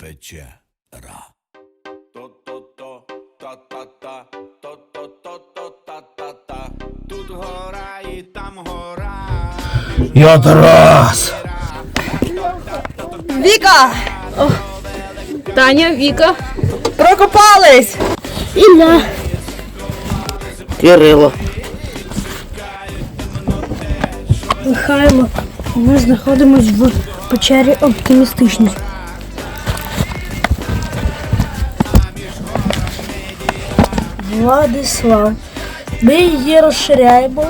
печера. То-то-то, та-та-та, то-то-то-то-та-та-та. Тут гора і там гора. Я Тарас! Віка! Таня, Віка. Прокопались! Ілля! Кирило. Михайло, ми знаходимось в печері оптимістичність. Владислав. Ми її розширяємо.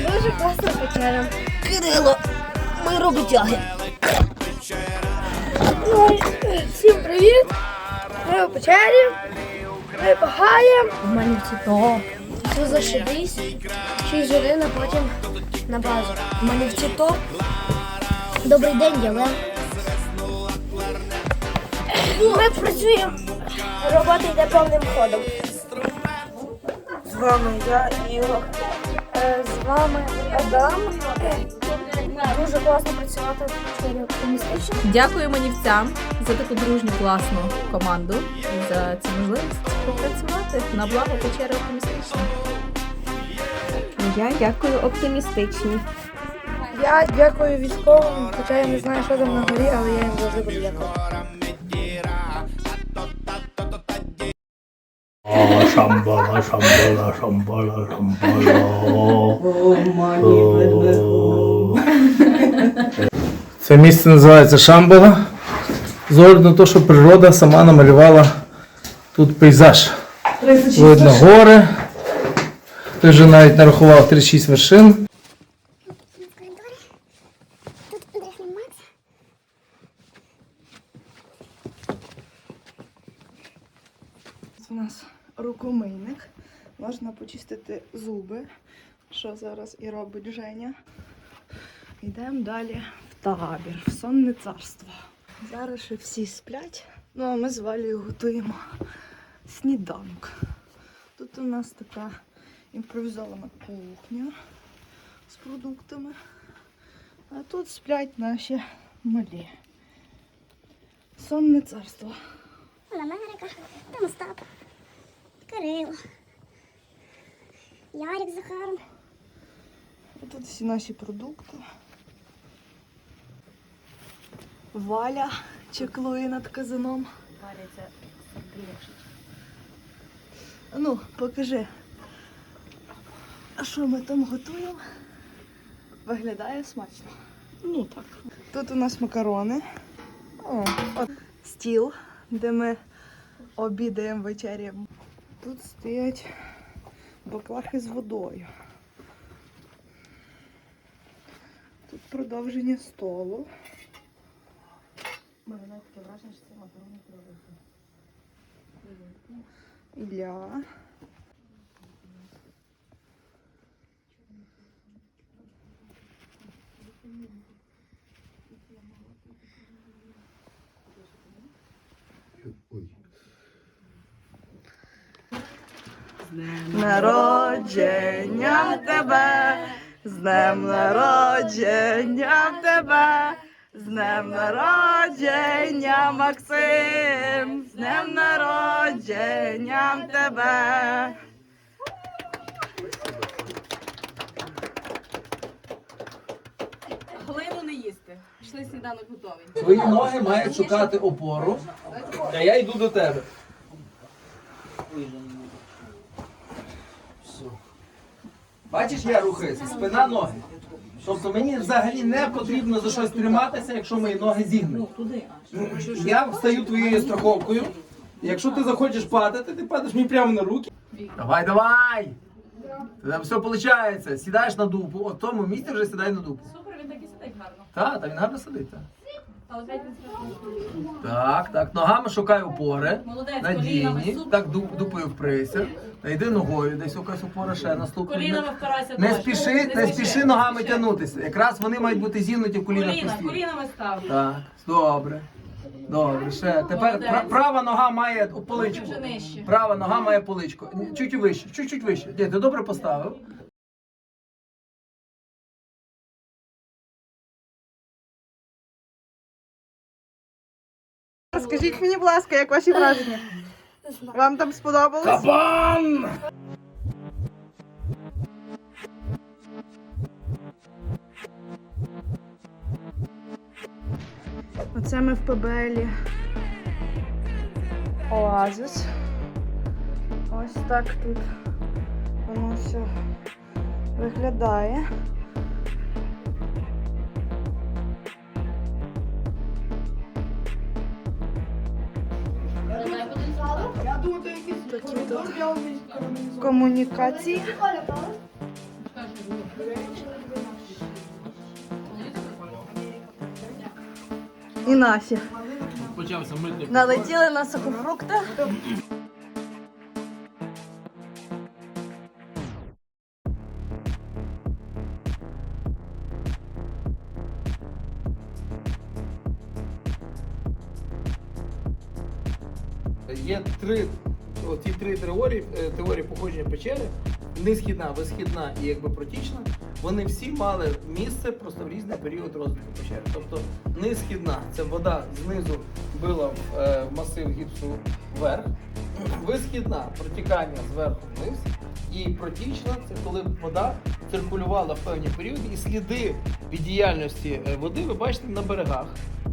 Дуже класна печера. Кирило, ми роботяги. Всім привіт! Ми в печері. Ми пахаємо. В мене це то. Це зашибись. 6 годин, а потім на базу. У мене в то. Добрий день, Єлен. Ми працюємо. Робота йде повним ходом. Вами я Ігор. Е, З вами Адам. Дуже класно працювати оптимістично. Дякую манівцям за таку дружню класну команду і за цю можливість попрацювати на благо печери оптимістично. Я дякую оптимістичні. Я дякую військовим, хоча я не знаю, що там на горі, але я їм завжди буду дякувати. Шамбала, шамбала, шамбала, шамбала. Це місце називається Шамбала. З огляду на те, що природа сама намалювала тут пейзаж. Видно гори. Ти вже навіть нарахував 36 вершин. У нас рукомийник. Можна почистити зуби, що зараз і робить Женя. Йдемо далі в табір, в сонне царство. Зараз ще всі сплять. Ну а ми з Валею готуємо сніданок. Тут у нас така імпровізована кухня з продуктами. А тут сплять наші малі. Сонне царство. Америка, там Остап, Кирило, Ярик з Захаром. Тут всі наші продукти. Валя чеклує над казаном. Валя це Ну, покажи. Що ми там готуємо? Виглядає смачно. Ну так. Тут у нас макарони. О, от стіл, де ми обідаємо вечеряємо. Тут стоять баклахи з водою. Тут продовження столу. Ілля. Народження тебе, з днем народження тебе, з днем народження, Максим, з днем народження тебе. Глину не їсти. Пішли сніданок готовий. Твої ноги мають шукати опору, а я йду до тебе. Все. Бачиш, я рухаюся, спина ноги. Тобто мені взагалі не потрібно за щось триматися, якщо мої ноги зігнуті. Я встаю твоєю страховкою. Якщо ти захочеш падати, ти падаєш мені прямо на руки. Давай, давай! Там все виходить. Сідаєш на дупу, от тому місці вже сідай на дупу. Супер, він так і сидить гарно. Так, так він гарно сидить. Так. Так, так, ногами шукай опори. Молодець, На колінами, супер. Так, дуп, дупою в присід. Йди ногою, десь якась опора ще наступна. Колінами впирайся Не спіши, не спіши ногами тягнутися. Якраз вони мають бути зігнуті в колінах Коліна, постійно. колінами став. Так, добре. Добре, ще. Тепер Молодець. пра- права нога має поличку. Вже нижче. Права нога має поличку. Ні, Чуть вище, чуть-чуть вище. Ні, ти добре поставив. Скажіть мені, будь ласка, як ваші враження? Вам там сподобалось? Кабан! Оце ми в ПБЛі. Оазис. Ось так тут воно все виглядає. Комунікації. І наші. Почався митник. Налетіли на сухофрукти. Є три, оці три теорії, е, теорії походження печери, несхідна, висхідна і якби протічна. Вони всі мали місце просто в різний період розвитку печери. Тобто несхідна це вода знизу била в е, масив гіпсу вверх. Висхідна протікання зверху вниз. І протічна це коли вода циркулювала в певні періоди, і сліди від діяльності е, води ви бачите на берегах.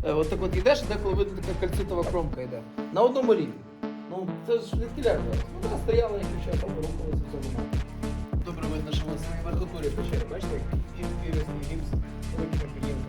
Е, От так от йдеш, і деколи видно така кальцитова кромка йде. На одному рівні. Ну, це ж не зараз. Вона стояла і час, там рухалася в цьому. Добре видно, що вона своїй верхотурі печері. Бачите, як вірусний гімс великими пілінками йде. А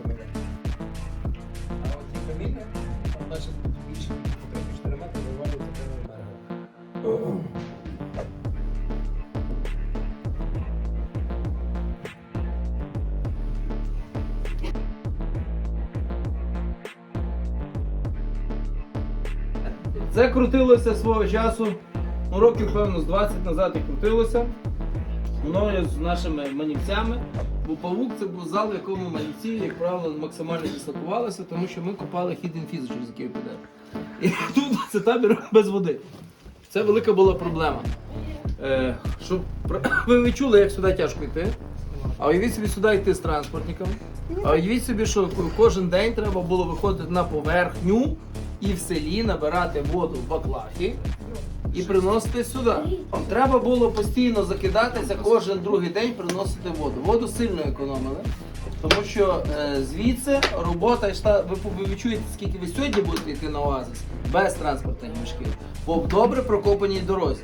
Це крутилося свого часу, ну років, певно, з 20 назад і крутилося. Мною з нашими манівцями. Бо павук це був зал, в якому манівці, як правило, максимально дислокувалися, тому що ми копали хіден фіз, через який піде. І тут це табір без води. Це велика була проблема. Е, щоб ви відчули, як сюди тяжко йти. А уявіть собі сюди йти з транспортниками. А уявіть собі, що кожен день треба було виходити на поверхню і в селі набирати воду в баклахи і приносити сюди. Треба було постійно закидатися кожен другий день приносити воду. Воду сильно економили. Тому що е, звідси робота йшла, ви, ви відчуєте, скільки ви сьогодні будете йти на оазис без транспортних мішків по добре прокопаній дорозі.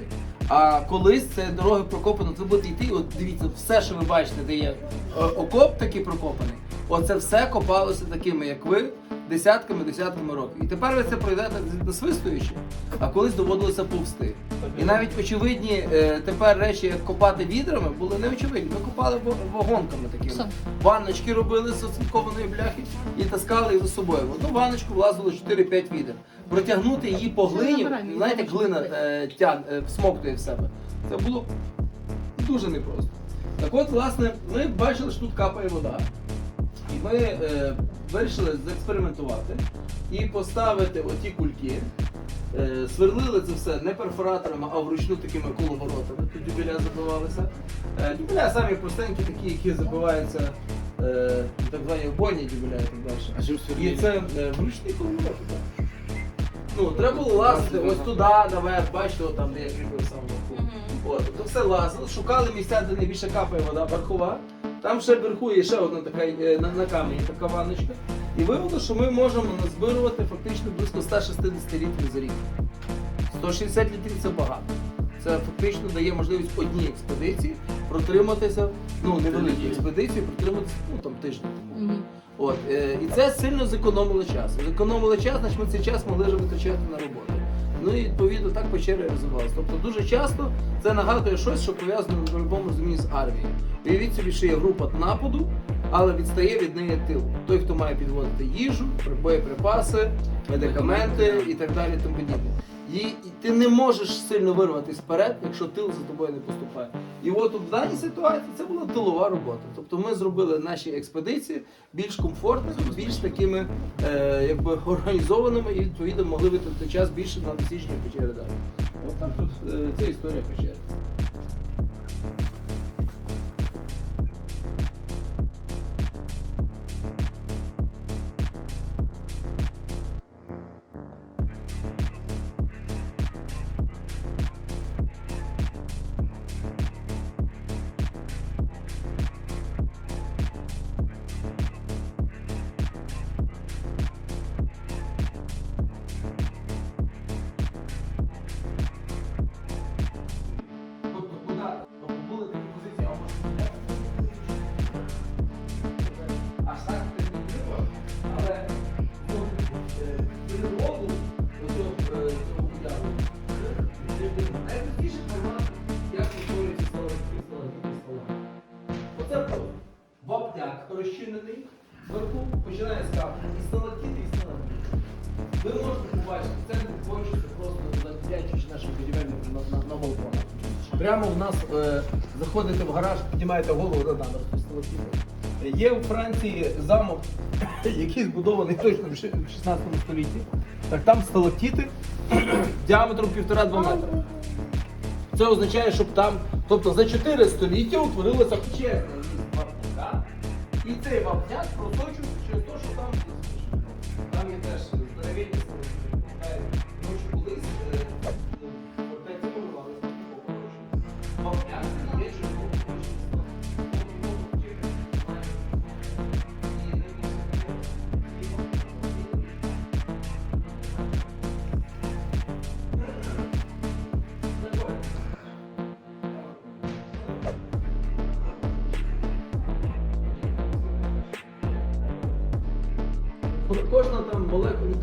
А колись це дороги прокопано, ви будете йти, от дивіться, все, що ви бачите, де є е, окоп такий прокопаний, оце все копалося такими, як ви, десятками, десятками років. І тепер ви це пройдете насвистуючи, а колись доводилося повсти. І навіть очевидні е, тепер речі, як копати відрами, були не очевидні. Ми копали вагонками такими. Ванночки робили з оцинкованої бляхи і таскали їх за собою. В одну ванночку влазило 4-5 відер. Протягнути її по глині, знаєте, як глина е, тян, е, всмоктує в себе. Це було дуже непросто. Так от, власне, ми бачили, що тут капає вода. Ми е, вирішили заекспериментувати і поставити оті кульки. Е, сверлили це все не перфораторами, а вручну такими коловоротами. Тут дюбеля забивалися. Е, дюбеля самі простенькі, такі, які забиваються е, так звані обойні дюбеля і так далі. І це е, вручні коловороти. так. Ну, треба було лазити ось туди, наверх, бачите, от там, де я кріпив сам. От, то все лазили, шукали місця, де найбільше капає вода верхова. Там ще вверху є ще одна така е, на, на камені така ванночка. І виявилося, що ми можемо назбирувати фактично близько 160 літрів за рік. 160 літрів це багато. Це фактично дає можливість одній експедиції протриматися, ну невеликій експедиції, протриматися ну там тиждень. умовно. От, е, і це сильно зекономило час. Зекономило час, значить ми цей час могли вже витрачати на роботу. Ну і відповідно так печери розвивалися. Тобто дуже часто це нагадує щось, що пов'язано в будь-якому розумінні з армією. Уявіть собі, що є група нападу, але відстає від неї тил. Той, хто має підводити їжу, боєприпаси, медикаменти і так далі. Тому подібне. І, і ти не можеш сильно вирватися вперед, якщо тил за тобою не поступає. І от у даній ситуації це була тилова робота. Тобто ми зробили наші експедиції більш комфортними, більш такими е, якби організованими і відповідно могли витратити час більше на дослідження печери далі. От так е, це історія печери. Найпростіший формат, як створюється солодкий солодкий столом. Оце просто. Вапняк розчинений, зверху починає скапати і сталактіти, і сталактіти. Ви можете побачити, це творчості просто заплячуючи нашим будівельникам на, на. Прямо в нас е, заходите в гараж, піднімаєте голову, да, там розпустили Є у Франції замок, який збудований точно в 16 столітті. Так там сталактіти діаметром 1,5-2 метри. Це означає, щоб там, тобто за 4 століття утворилося чесне вапняк. І цей вапняк просочується через те, що там, там є теж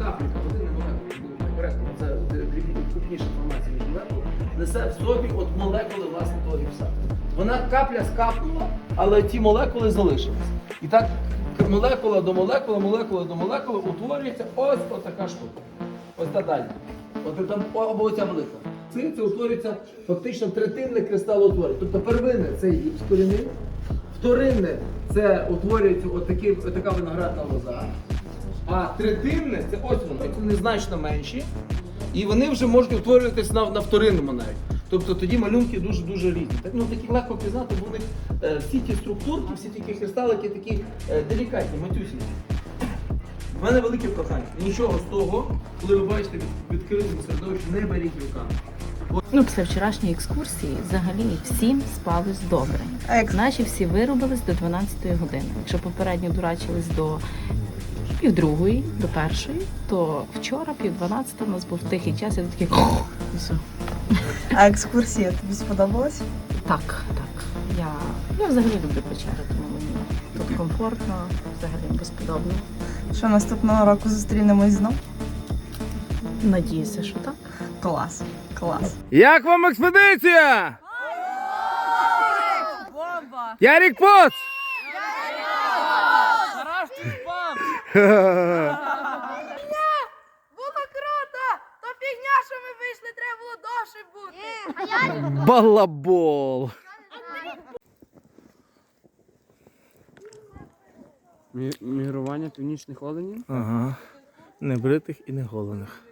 капліка, один буде коректно, це крупніша інформація ніж молекула, несе в собі от молекули власне того гіпса. Вона капля скапнула, але ті молекули залишились. І так молекула до молекули, молекула до молекули утворюється ось така штука. Ось та далі. От там оця велика. Це, це утворюється фактично третинне кристалоутворення. Тобто первинне це гіпс корінний, вторинне це утворюється от такі, от така виноградна лоза. А третинне це ось вони, вони значно менші. І вони вже можуть утворюватись на, на вторинному навіть. Тобто тоді малюнки дуже-дуже різні. Так, ну, такі легко пізнати, бо у них е, всі ті структурки, всі ті кристалики такі е, делікатні, матюсінькі. У мене велике прохання. Нічого з того, коли ви бачите від, відкритому середовищі, не беріть руками. Ну, після вчорашньої екскурсії взагалі всім спалось добре. Наші всі виробились до 12 години. Якщо попередньо дурачились до півдругої, до першої, то вчора, пів 12 у нас був тихий час, і такий і все. А екскурсія тобі сподобалась? Так, так. Я, я взагалі люблю печери, тому мені тут комфортно, взагалі безподобно. Що наступного року зустрінемось знов? Надіюся, що так. Клас. Клас. Як вам експедиція? Бомба! Ярік Поц! Було круто! То фігня, що ми вийшли, треба було довше бути. Балабол! Мігрування північних оленів? Ага. Небритих і неголених.